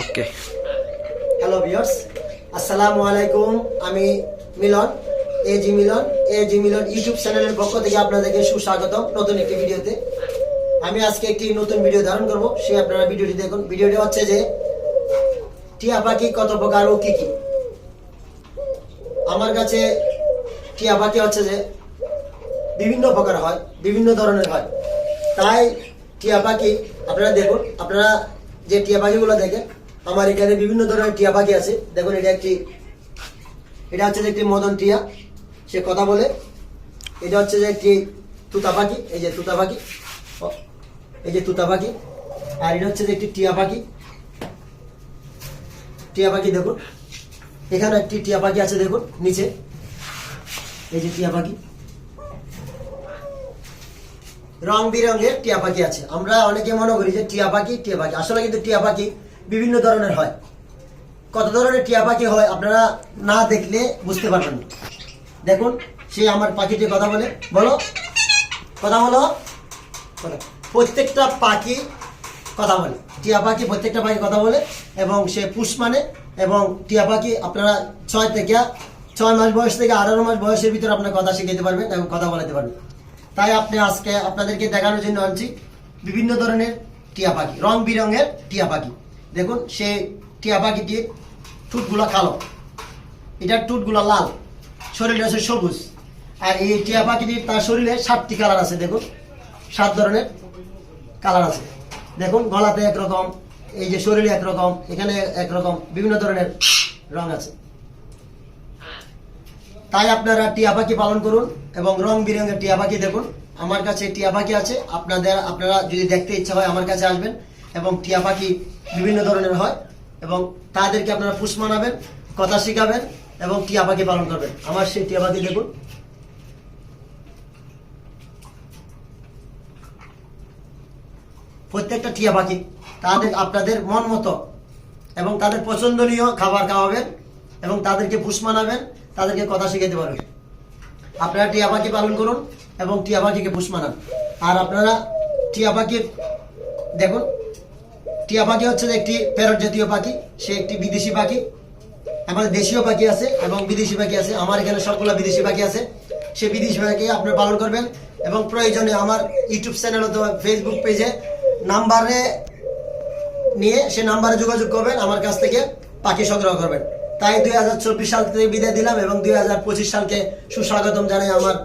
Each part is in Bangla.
ওকে হ্যালো ভিউয়ার্স আসসালামু আলাইকুম। আমি মিলন এ জি মিলন। এ জি মিলন ইউটিউব চ্যানেলের পক্ষ থেকে আপনাদেরকে সুস্বাগতম নতুন একটি ভিডিওতে। আমি আজকে একটি নতুন ভিডিও ধারণ করব। সে আপনারা ভিডিওটি দেখুন। ভিডিওটি হচ্ছে যে, টিয়া পাখি কত প্রকার ও কি কি? আমার কাছে টিয়া পাখি হচ্ছে যে, বিভিন্ন প্রকার হয়, বিভিন্ন ধরনের হয়। তাই টিয়া পাখি, আপনারা দেখুন, আপনারা যে টিয়া পাখিগুলো দেখেন আমার এখানে বিভিন্ন ধরনের টিয়া পাখি আছে। দেখুন, এটা একটি, এটা হচ্ছে যে একটি মদন টিয়া, সে কথা বলে। এটা হচ্ছে যে একটি তুতা পাখি, এই যে তুতা পাখি। এই যে তুতা পাখি। আর এটা হচ্ছে যে একটি টিয়া পাখি। টিয়া পাখি, দেখুন। এখানে একটি টিয়া পাখি আছে, দেখুন, নিচে। এই যে টিয়া পাখি। রং বেরঙের টিয়া পাখি আছে। আমরা অনেকে মনে করি যে টিয়া পাখি টিয়া পাখি। আসলে কিন্তু টিয়া পাখি বিভিন্ন ধরনের হয়। কত ধরনের টিয়া পাখি হয় আপনারা না দেখলে বুঝতে পারবেন না। দেখুন, সে আমার পাখিটি কথা বলে। বলো, কথা বলো। প্রত্যেকটা পাখি কথা বলে। টিয়া পাখি প্রত্যেকটা পাখি কথা বলে এবং সে পুষ মানে এবং টিয়া পাখি আপনারা ছয় থেকে, ছয় মাস বয়স থেকে আঠারো মাস বয়সের ভিতরে আপনার কথা শিখাতে পারবেন এবং কথা বলাতে পারবেন তাই আপনি আজকে আপনাদেরকে দেখানোর জন্য আনছি বিভিন্ন ধরনের টিয়া পাখি, রং বিরঙের টিয়া পাখি। দেখুন, সে টিয়া পাখিটি ঠুটগুলো কালো। এটার টুটগুলো লাল। শরীরে আছে সবুজ। আর এই টিয়া পাখিটির তার শরীরে সাতটি কালার আছে, দেখুন। সাত ধরনের কালার আছে। দেখুন, গলাতে একরকম, এই যে শরীরে একরকম, এখানে একরকম, বিভিন্ন ধরনের রং আছে। তাই আপনারা টিয়া পাখি পালন করুন এবং রং বিরঙের টিয়া পাখি দেখুন। আমার কাছে টিয়া পাখি আছে, আপনাদের, আপনারা যদি দেখতে ইচ্ছা হয় আমার কাছে আসবেন এবং টিয়া পাখি বিভিন্ন ধরনের হয় এবং তাদেরকে আপনারা পুষ মানাবেন, কথা শিখাবেন এবং টিয়া পাখি পালন করবেন। আমার সেই টিয়া পাখি দেখুন। প্রত্যেকটা টিয়া পাখি তাদের, আপনাদের মন মতো এবং তাদের পছন্দনীয় খাবার খাওয়াবেন এবং তাদেরকে পুষ মানাবেন তাদেরকে কথা শিখাতে পারবেন আপনারা টিয়া পাখি পালন করুন এবং টিয়া পাখিকে পুষ মানান। আর আপনারা টিয়া পাখির দেখুন, টিয়া পাখি হচ্ছে একটি প্যারট জাতীয় পাখি, সে একটি বিদেশি পাখি। আমাদের দেশীয় পাখি আছে এবং বিদেশি পাখি আছে। আমার এখানে সবগুলো বিদেশি পাখি আছে। সে বিদেশি পাখি আপনারা পালন করবেন এবং প্রয়োজনে আমার ইউটিউব চ্যানেল অথবা ফেসবুক পেজে নাম্বারে নিয়ে সে নাম্বারে যোগাযোগ করবেন, আমার কাছ থেকে পাখি সংগ্রহ করবেন। তাই দুই হাজার চব্বিশ সাল থেকে বিদায় দিলাম এবং দুই হাজার পঁচিশ সালকে সুস্বাগতম জানাই আমার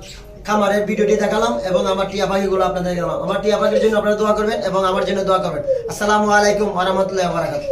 খামারের ভিডিওটি দেখালাম এবং আমার টিয়া পাখিগুলো আপনাদের দেখালাম। আমার টিয়া পাখির জন্য আপনারা দোয়া করবেন এবং আমার জন্য দোয়া করবেন। আসসালামু আলাইকুম আহমতুল্লাহ বারাকাত